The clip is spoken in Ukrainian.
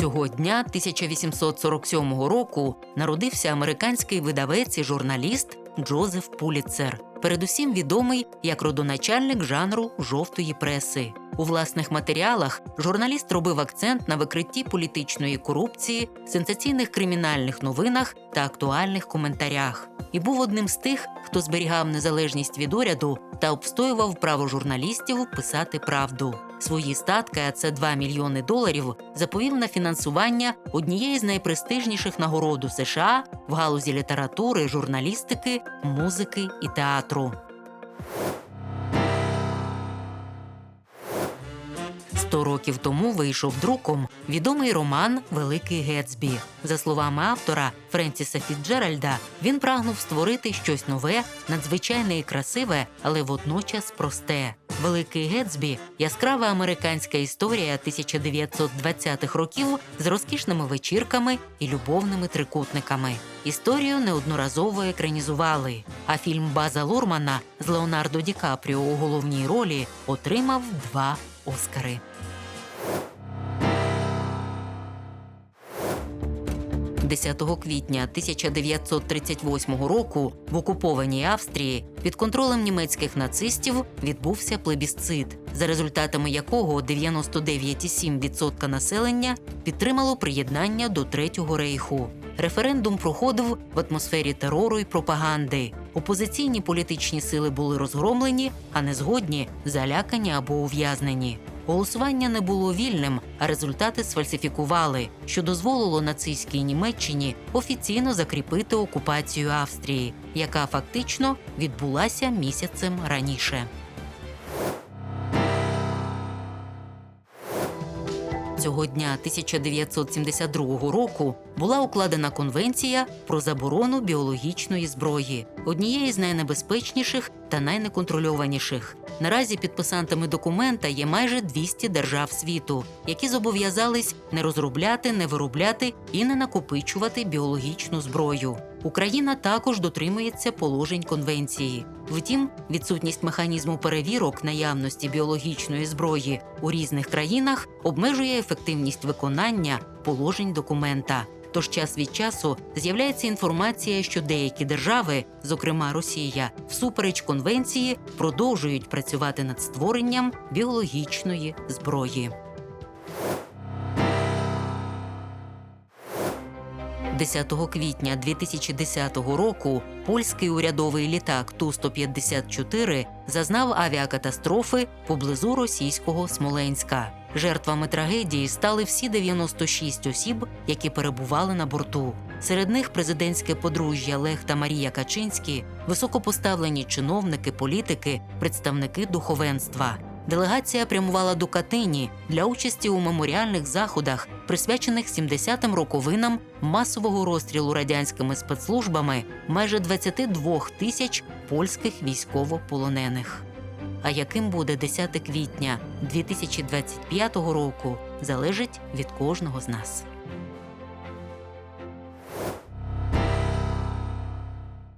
Цього дня 1847 року народився американський видавець і журналіст Джозеф Пуліцер, передусім відомий як родоначальник жанру жовтої преси. У власних матеріалах журналіст робив акцент на викритті політичної корупції, сенсаційних кримінальних новинах та актуальних коментарях. І був одним з тих, хто зберігав незалежність від уряду та обстоював право журналістів писати правду. Свої статки, а це 2 мільйони доларів, заповів на фінансування однієї з найпрестижніших нагород у США в галузі літератури, журналістики, музики і театру. Сто років тому вийшов друком відомий роман Великий Гетсбі. За словами автора Френсіса Фітджеральда, він прагнув створити щось нове, надзвичайне і красиве, але водночас просте. Великий Гетсбі яскрава американська історія 1920-х років з розкішними вечірками і любовними трикутниками. Історію неодноразово екранізували. А фільм База Лурмана з Леонардо Ді Капріо у головній ролі отримав два Оскари. 10 квітня 1938 року в окупованій Австрії під контролем німецьких нацистів відбувся плебісцит, за результатами якого 99,7% населення підтримало приєднання до Третього рейху. Референдум проходив в атмосфері терору і пропаганди. Опозиційні політичні сили були розгромлені, а незгодні залякані або ув'язнені. Голосування не було вільним, а результати сфальсифікували, що дозволило нацистській Німеччині офіційно закріпити окупацію Австрії, яка фактично відбулася місяцем раніше. Цього дня 1972 року була укладена конвенція про заборону біологічної зброї, однієї з найнебезпечніших та найнеконтрольованіших. Наразі підписантами документа є майже 200 держав світу, які зобов'язались не розробляти, не виробляти і не накопичувати біологічну зброю. Україна також дотримується положень конвенції. Втім, відсутність механізму перевірок наявності біологічної зброї у різних країнах обмежує ефективність виконання положень документа. Тож час від часу з'являється інформація, що деякі держави, зокрема Росія, всупереч конвенції, продовжують працювати над створенням біологічної зброї. 10 квітня 2010 року польський урядовий літак Ту-154 зазнав авіакатастрофи поблизу російського Смоленська. Жертвами трагедії стали всі 96 осіб, які перебували на борту. Серед них президентське подружжя Лех та Марія Качинські, високопоставлені чиновники, політики, представники духовенства. Делегація прямувала до Катині для участі у меморіальних заходах, присвячених 70-м роковинам масового розстрілу радянськими спецслужбами майже 22 тисяч польських військовополонених. А яким буде 10 квітня 2025 року, залежить від кожного з нас.